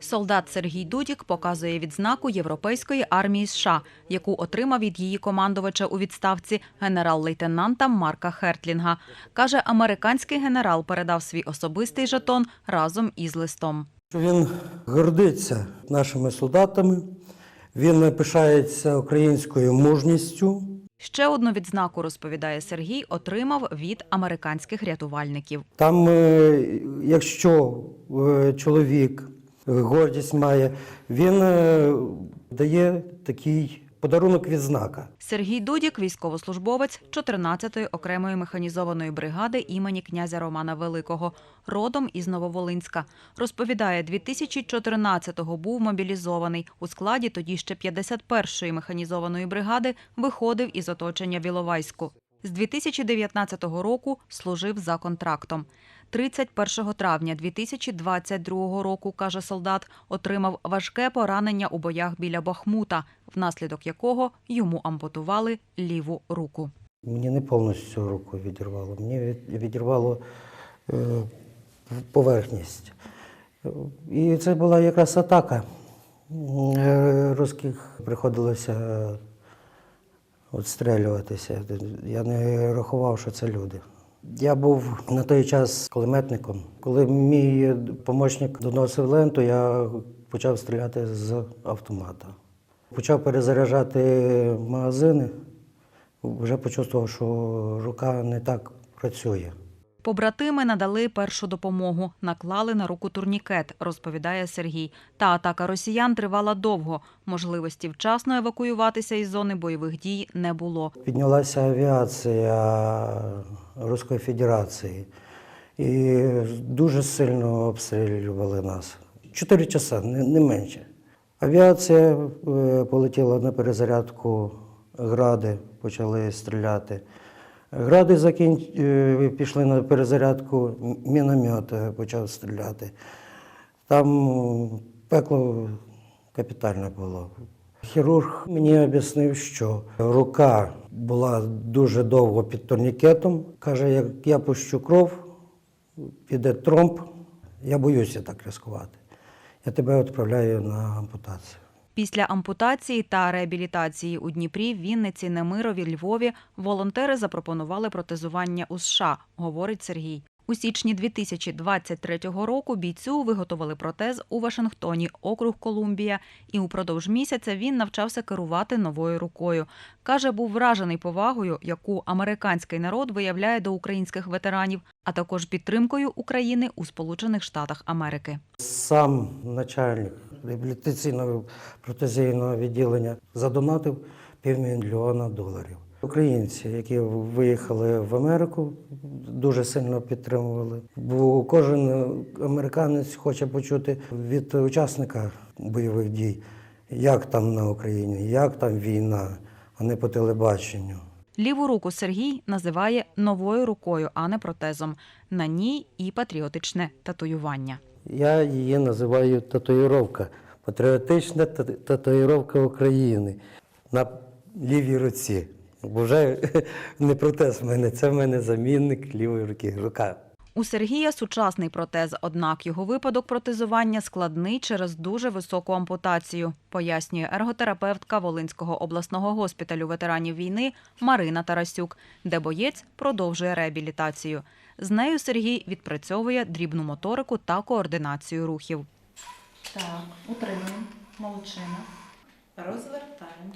Солдат Сергій Дудік показує відзнаку Європейської армії США, яку отримав від її командувача у відставці генерал-лейтенанта Марка Хертлінга. Каже, американський генерал передав свій особистий жетон разом із листом. Він гордиться нашими солдатами, він пишається українською мужністю. Ще одну відзнаку, розповідає Сергій, отримав від американських рятувальників. Там, е, якщо е, чоловік гордість має, він е, дає такий подарунок відзнака. Сергій Дудік, військовослужбовець 14-ї окремої механізованої бригади імені князя Романа Великого, родом із Нововолинська. Розповідає, 2014-го був мобілізований. У складі тоді ще 51-ї механізованої бригади виходив із оточення в Іловайську. З 2019 року служив за контрактом. 31 травня 2022 року, каже солдат, отримав важке поранення у боях біля Бахмута, внаслідок якого йому ампутували ліву руку. Мені не повністю руку відірвало, мені від- відірвало е, поверхність. І це була якраз атака. Е, Русських приходилося відстрелюватися. Я не рахував, що це люди. Я був на той час кулеметником. Коли мій помічник доносив ленту, я почав стріляти з автомата. Почав перезаряджати магазини, вже почувствував, що рука не так працює. Побратими надали першу допомогу, наклали на руку турнікет, розповідає Сергій. Та атака росіян тривала довго. Можливості вчасно евакуюватися із зони бойових дій не було. Піднялася авіація Руської Федерації і дуже сильно обстрілювали нас. Чотири часа, не, менше. Авіація е, полетіла на перезарядку, гради почали стріляти. Гради закін... е, пішли на перезарядку, міномет почав стріляти. Там пекло капітальне було. Хірург мені об'яснив, що рука була дуже довго під турнікетом. Каже, як я пущу кров, піде тромб, я боюся так ризикувати. Я тебе відправляю на ампутацію. Після ампутації та реабілітації у Дніпрі, Вінниці, Немирові, Львові волонтери запропонували протезування у США, говорить Сергій. У січні 2023 року бійцю виготовили протез у Вашингтоні, округ Колумбія, і упродовж місяця він навчався керувати новою рукою. Каже, був вражений повагою, яку американський народ виявляє до українських ветеранів, а також підтримкою України у Сполучених Штатах Америки. Сам начальник реабілітаційного протезійного відділення задонатив півмільйона доларів. Українці, які виїхали в Америку, дуже сильно підтримували. Бо кожен американець хоче почути від учасника бойових дій, як там на Україні, як там війна, а не по телебаченню. Ліву руку Сергій називає новою рукою, а не протезом. На ній і патріотичне татуювання. Я її називаю татуїровка. Патріотична татуїровка України на лівій руці. Бо вже не протез в мене, це в мене замінник лівої руки. Рука. У Сергія сучасний протез, однак його випадок протезування складний через дуже високу ампутацію, пояснює ерготерапевтка Волинського обласного госпіталю ветеранів війни Марина Тарасюк, де боєць продовжує реабілітацію. З нею Сергій відпрацьовує дрібну моторику та координацію рухів. Так, утримуємо. Молодчина. Розвертаємо.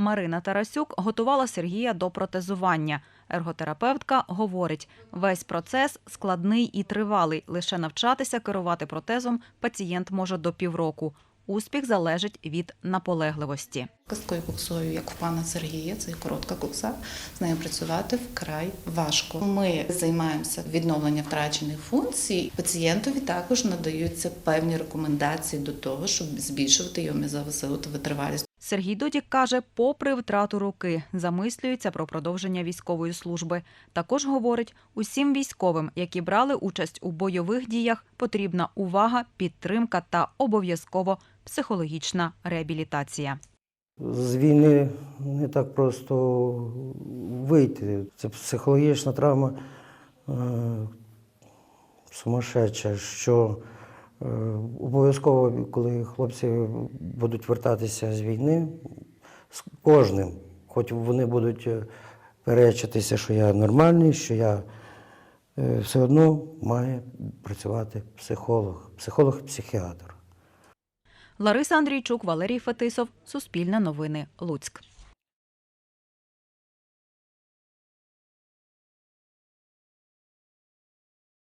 Марина Тарасюк готувала Сергія до протезування. Ерготерапевтка говорить, весь процес складний і тривалий. Лише навчатися керувати протезом пацієнт може до півроку. Успіх залежить від наполегливості. Косткою куксою, як у пана Сергія, це коротка кукса. З нею працювати вкрай важко. Ми займаємося відновленням втрачених функцій. Пацієнтові також надаються певні рекомендації до того, щоб збільшувати його м'язову силу та витривалість. Сергій Додік каже, попри втрату руки, замислюється про продовження військової служби. Також говорить, усім військовим, які брали участь у бойових діях, потрібна увага, підтримка та обов'язково психологічна реабілітація. З війни не так просто вийти. Це психологічна травма е, сумасшедша, що Обов'язково, коли хлопці будуть вертатися з війни, з кожним, хоч вони будуть е, перечитися, що я нормальний, що я е, все одно має працювати психолог, психолог-психіатр. Лариса Андрійчук, Валерій Фетисов, Суспільне новини, Луцьк.